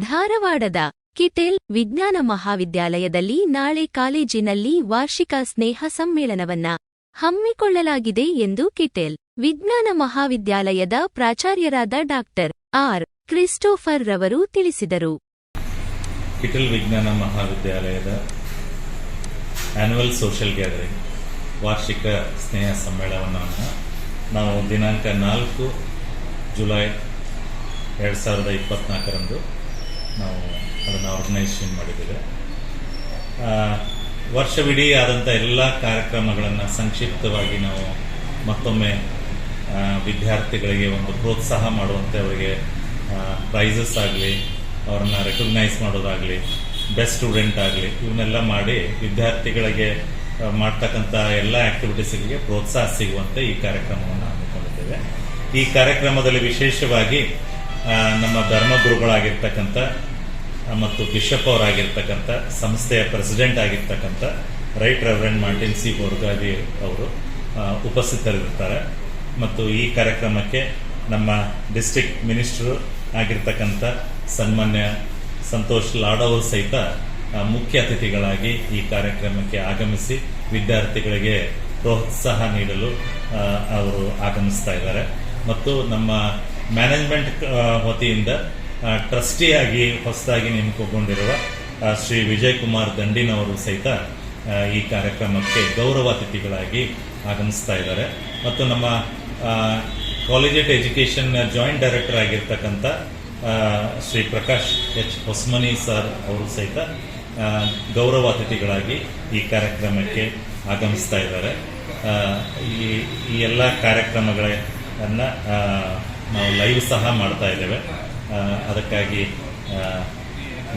ಧಾರವಾಡದ ಕಿಟೆಲ್ ವಿಜ್ಞಾನ ಮಹಾವಿದ್ಯಾಲಯದಲ್ಲಿ ನಾಳೆ ಕಾಲೇಜಿನಲ್ಲಿ ವಾರ್ಷಿಕ ಸ್ನೇಹ ಸಮ್ಮೇಳನವನ್ನ ಹಮ್ಮಿಕೊಳ್ಳಲಾಗಿದೆ ಎಂದು ಕಿಟೆಲ್ ವಿಜ್ಞಾನ ಮಹಾವಿದ್ಯಾಲಯದ ಪ್ರಾಚಾರ್ಯರಾದ ಡಾಕ್ಟರ್ ಆರ್. ಕ್ರಿಸ್ಟೋಫರ್ ರವರು ತಿಳಿಸಿದರು. ಕಿಟಲ್ ವಿಜ್ಞಾನ ಮಹಾವಿದ್ಯಾಲಯದ ಆನ್ಯುವಲ್ ಸೋಷಿಯಲ್ ಗ್ಯಾದರಿಂಗ್ ವಾರ್ಷಿಕ ಸ್ನೇಹ ಸಮ್ಮೇಳನವನ್ನು ನಾವು ದಿನಾಂಕ ನಾಲ್ಕು ಜುಲೈ ಎರಡು ಸಾವಿರದ ಇಪ್ಪತ್ನಾಲ್ಕರಂದು ನಾವು ಅದನ್ನು ಆರ್ಗನೈಸೇಷನ್ ಮಾಡಿದ್ದೇವೆ. ವರ್ಷವಿಡೀ ಆದಂಥ ಎಲ್ಲ ಕಾರ್ಯಕ್ರಮಗಳನ್ನು ಸಂಕ್ಷಿಪ್ತವಾಗಿ ನಾವು ಮತ್ತೊಮ್ಮೆ ವಿದ್ಯಾರ್ಥಿಗಳಿಗೆ ಒಂದು ಪ್ರೋತ್ಸಾಹ ಮಾಡುವಂತೆ ಅವರಿಗೆ ಪ್ರೈಸಸ್ ಆಗಲಿ, ಅವ್ರನ್ನ ರೆಕಗ್ನೈಸ್ ಮಾಡೋದಾಗಲಿ ಬೆಸ್ಟ್ ಸ್ಟೂಡೆಂಟ್ ಆಗಲಿ ಇವನ್ನೆಲ್ಲ ಮಾಡಿ ವಿದ್ಯಾರ್ಥಿಗಳಿಗೆ ಮಾಡ್ತಕ್ಕಂಥ ಎಲ್ಲ ಆಕ್ಟಿವಿಟೀಸ್ಗಳಿಗೆ ಪ್ರೋತ್ಸಾಹ ಸಿಗುವಂತೆ ಈ ಕಾರ್ಯಕ್ರಮವನ್ನು ಹಮ್ಮಿಕೊಂಡಿದ್ದೇವೆ. ಈ ಕಾರ್ಯಕ್ರಮದಲ್ಲಿ ವಿಶೇಷವಾಗಿ ನಮ್ಮ ಧರ್ಮಗುರುಗಳಾಗಿರ್ತಕ್ಕಂಥ ಮತ್ತು ಬಿಷಪ್ ಅವರಾಗಿರ್ತಕ್ಕಂಥ, ಸಂಸ್ಥೆಯ ಪ್ರೆಸಿಡೆಂಟ್ ಆಗಿರ್ತಕ್ಕಂಥ, right reverend Martin C. Borgadi ಅವರು ಉಪಸ್ಥಿತರಿರ್ತಾರೆ ಮತ್ತು ಈ ಕಾರ್ಯಕ್ರಮಕ್ಕೆ ನಮ್ಮ ಡಿಸ್ಟ್ರಿಕ್ಟ್ ಮಿನಿಸ್ಟರ್ ಆಗಿರ್ತಕ್ಕಂಥ ಸನ್ಮಾನ್ಯ ಸಂತೋಷ್ ಲಾಡೋ ಸಹಿತ ಮುಖ್ಯ ಅತಿಥಿಗಳಾಗಿ ಈ ಕಾರ್ಯಕ್ರಮಕ್ಕೆ ಆಗಮಿಸಿ ವಿದ್ಯಾರ್ಥಿಗಳಿಗೆ ಪ್ರೋತ್ಸಾಹ ನೀಡಲು ಅವರು ಆಗಮಿಸ್ತಾ ಇದ್ದಾರೆ. ಮತ್ತು ನಮ್ಮ ಮ್ಯಾನೇಜ್ಮೆಂಟ್ ವತಿಯಿಂದ ಟ್ರಸ್ಟಿಯಾಗಿ ಹೊಸದಾಗಿ ನೇಮಕಗೊಂಡಿರುವ ಶ್ರೀ ವಿಜಯ್ ಕುಮಾರ್ ದಂಡಿನವರು ಸಹಿತ ಈ ಕಾರ್ಯಕ್ರಮಕ್ಕೆ ಗೌರವ ಅತಿಥಿಗಳಾಗಿ ಆಗಮಿಸ್ತಾ ಇದ್ದಾರೆ. ಮತ್ತು ನಮ್ಮ ಕಾಲೇಜೆಟ್ ಎಜುಕೇಷನ್ ಜಾಯಿಂಟ್ ಡೈರೆಕ್ಟರ್ ಆಗಿರ್ತಕ್ಕಂಥ ಶ್ರೀ ಪ್ರಕಾಶ್ ಎಚ್ ಹೊಸ್ಮನಿ ಸರ್ ಅವರು ಸಹಿತ ಗೌರವ ಅತಿಥಿಗಳಾಗಿ ಈ ಕಾರ್ಯಕ್ರಮಕ್ಕೆ ಆಗಮಿಸ್ತಾ ಇದ್ದಾರೆ. ಈ ಈ ಎಲ್ಲ ಕಾರ್ಯಕ್ರಮಗಳನ್ನ ಆ, ನಾವು ಲೈವ್ ಸಹ ಮಾಡ್ತಾ ಇದ್ದೇವೆ. ಅದಕ್ಕಾಗಿ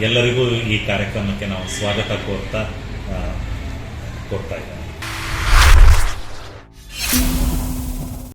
ಎಲ್ಲರಿಗೂ ಈ ಕಾರ್ಯಕ್ರಮಕ್ಕೆ ನಾವು ಸ್ವಾಗತ ಕೋರ್ತಾ ಕೊಡ್ತಾ ಇದ್ದೇವೆ.